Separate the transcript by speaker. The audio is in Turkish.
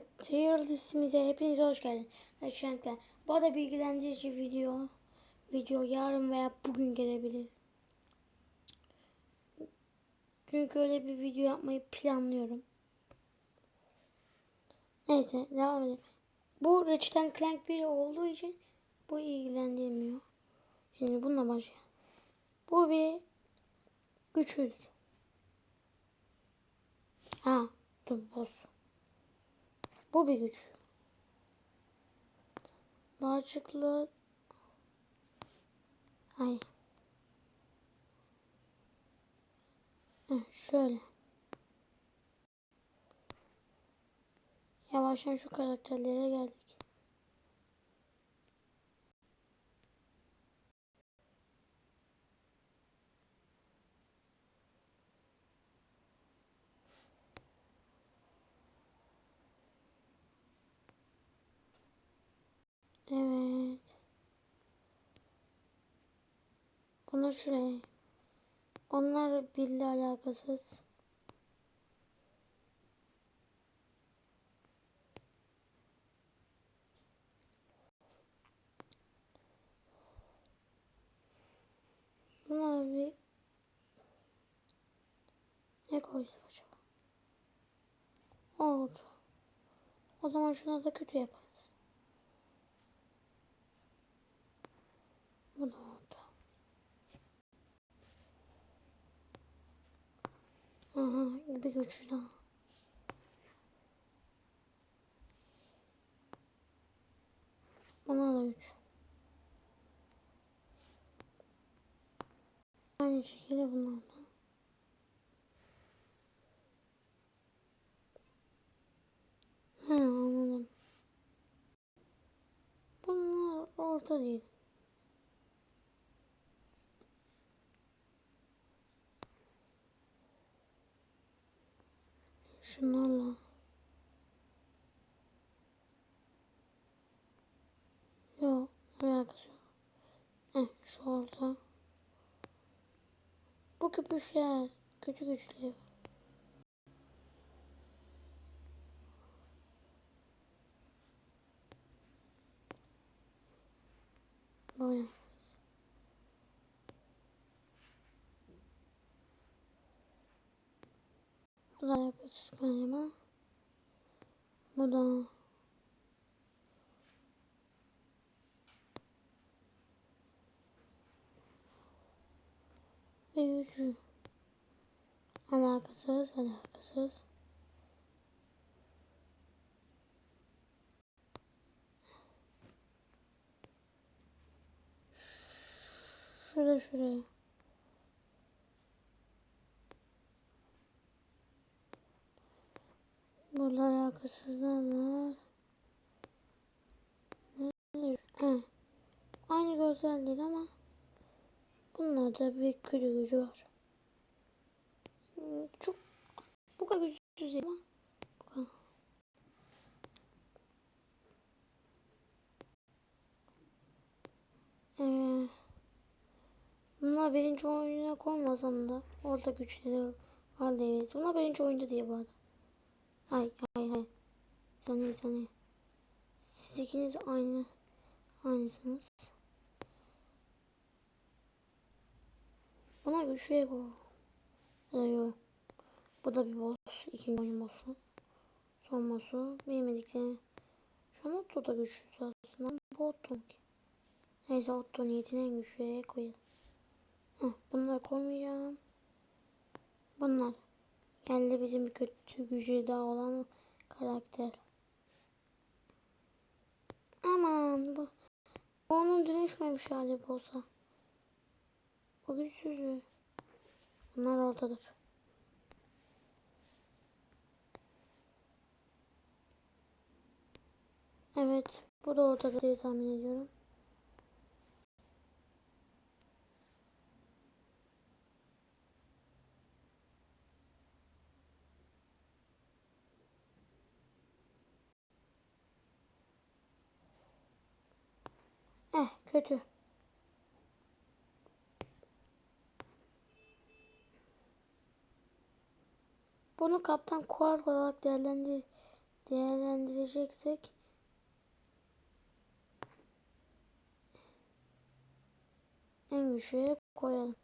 Speaker 1: Evet, tier listemize hepiniz hoş geldiniz. Arkadaşlar, bu arada bilgilendirici video video yarın veya bugün gelebilir. Çünkü öyle bir video yapmayı planlıyorum. Neyse, devam edelim. Bu Ratchet Clank 1 olduğu için bu ilgilendirmiyor. Şimdi bununla başlayalım. Bu bir güçlüdür. Ha, dur boss. Bu bir güç. Bağcıklı Ay. Şöyle. Yavaştan şu karakterlere geldik. Evet. Bunu şuraya. Onlar birbiriyle alakasız. Bunlar bir ne koyduk acaba? Oldu. O zaman şuna da kötü yaparız. Bu da oldu. Bir güç daha. Buna da üç. Aynı şekilde bunlardan. He anladım. Bunlar orta değil. Şunlarla. Yok alakası yok. Heh şu orta. Bu köpüşler. Kötü güçlü. Böyle. Bu da alakasız galiba. Bu da. Üçü. Alakasız, alakasız. Şurada şuraya. Var. He. Aynı görsel değil ama bunlarda bir kötü gücü var. Hmm, Çok bu kadar güçsüz değil ama. Ee, bunlar birinci oyuna koymasam da orada güçleri vardı evet. Bunlar birinci oyunda diye bu. Hay hay hay. Saniye saniye. Siz ikiniz aynı. Aynısınız. Buna güçlüye koy. Ee, yok. Bu da bir boss. İkinci oyun bossu. Son bossu. Bilmediklerini. Şu an Otto da güçlü aslında. Bu Otto ki. Neyse Otto niyetine en güçlüye koyalım. Heh, bunları koymayacağım. Bunlar. Geldi bizim kötü gücü daha olan karakter. Aman bu. Onun dönüşmemiş hali olsa. O güçsüzlüğü. Bunlar oradadır. Evet. Bu da ortada diye tahmin ediyorum. Kötü. Bunu Kaptan Quark olarak değerlendir değerlendireceksek en güçlüye koyalım.